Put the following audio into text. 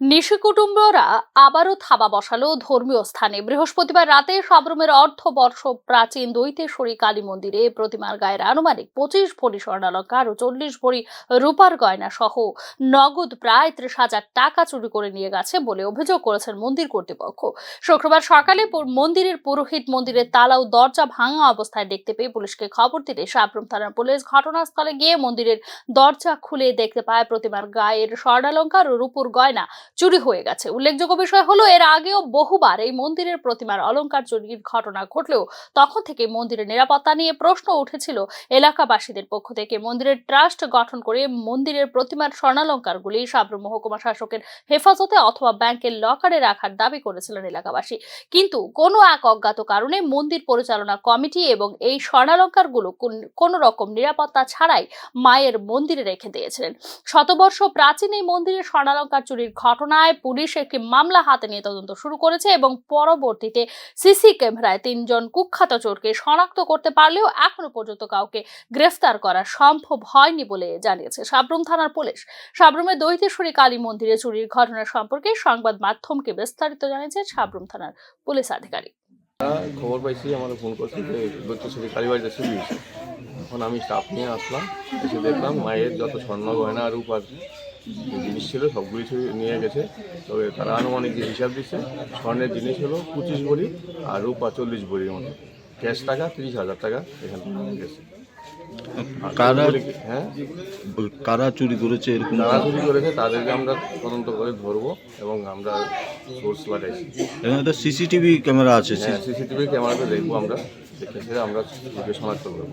নিশি কুটুম্বরা আবারও থাবা বসালো ধর্মীয় স্থানে। বৃহস্পতিবার রাতে সাবরুমের অর্ধবর্ষ প্রাচীন দৈতেশ্বরী কালী মন্দিরে প্রতিমার গায়ের আনুমানিক পঁচিশ ভরি স্বর্ণালঙ্কার ও চল্লিশ ভরি রূপার গয়না সহ নগদ প্রায় ত্রিশ হাজার টাকা চুরি করে নিয়ে গেছে বলে অভিযোগ করেছেন মন্দির কর্তৃপক্ষ। শুক্রবার সকালে মন্দিরের পুরোহিত মন্দিরের তালা ও দরজা ভাঙা অবস্থায় দেখতে পেয়ে পুলিশকে খবর দিলে সাবরুম থানার পুলিশ ঘটনাস্থলে গিয়ে মন্দিরের দরজা খুলে দেখতে পায় প্রতিমার গায়ের স্বর্ণালঙ্কার ও রূপুর গয়না চুরি হয়ে গেছে। উল্লেখযোগ্য বিষয় হলো, এর আগেও বহুবার এই মন্দিরের প্রতিমার অলঙ্কার চুরির ঘটনা ঘটলেও তখন থেকে মন্দিরের নিরাপত্তা নিয়ে প্রশ্ন উঠেছিল। এলাকাবাসীদের পক্ষ থেকে মন্দিরের ট্রাস্ট গঠন করে মন্দিরের প্রতিমার স্বর্ণালঙ্কারগুলি সাবরুম মহকুমা শাসকের হেফাজতে অথবা ব্যাংকের লকারে রাখার দাবি করেছিলেন এলাকাবাসী। কিন্তু কোনো এক অজ্ঞাত কারণে মন্দির পরিচালনা কমিটি এবং এই স্বর্ণালঙ্কারগুলো কোন- কোনো রকম নিরাপত্তা ছাড়াই মায়ের মন্দিরে রেখে দিয়েছিলেন। শতবর্ষ প্রাচীন এই মন্দিরের স্বর্ণালঙ্কার চুরির ঘটনায় পুলিশ একটি মামলা হাতে নিয়ে তদন্ত শুরু করেছে এবং পরবর্তীতে সিসি ক্যামেরায় তিনজন কুখ্যাত চোরকে শনাক্ত করতে পারলেও এখনও পর্যন্ত কাউকে গ্রেফতার করা সম্ভব হয়নি বলে জানিয়েছে সাবরুম থানার পুলিশ। সাবরুমের দৈতেশ্বরী কালী মন্দিরে চুরির ঘটনা সম্পর্কে সংবাদ মাধ্যমকে বিস্তারিত জানিয়েছে সাবরুম থানার পুলিশ আধিকারিক। খবর পাইছি আমাকে ফোন করছে যে দৈত্যশ্বরী কালীবাড়িতে চুরি হয়েছে। এখন আমি স্টাফ নিয়ে আসলাম, এসে দেখলাম মায়ের যত স্বর্ণ গয়না আর রূপার যে জিনিস ছিল সবগুলি নিয়ে গেছে। তবে তারা আনুমানিক যে হিসাব দিচ্ছে স্বর্ণের জিনিস হলো পঁচিশ ভরি আর রূপা চল্লিশ ভরির মতো। ক্যাশ টাকা তিরিশ হাজার টাকা এখান থেকে গেছে কারা হ্যাঁ? কারা চুরি করেছে এরকম? যারা চুরি করেছে তাদেরকে আমরা তদন্ত করে ধরবো এবং আমরা সোর্স লাগাইছি। এখানে তো সিসিটিভি ক্যামেরা আছে হ্যাঁ সিসিটিভি ক্যামেরাতে দেখব আমরা দেখে আমরা শনাক্ত করব।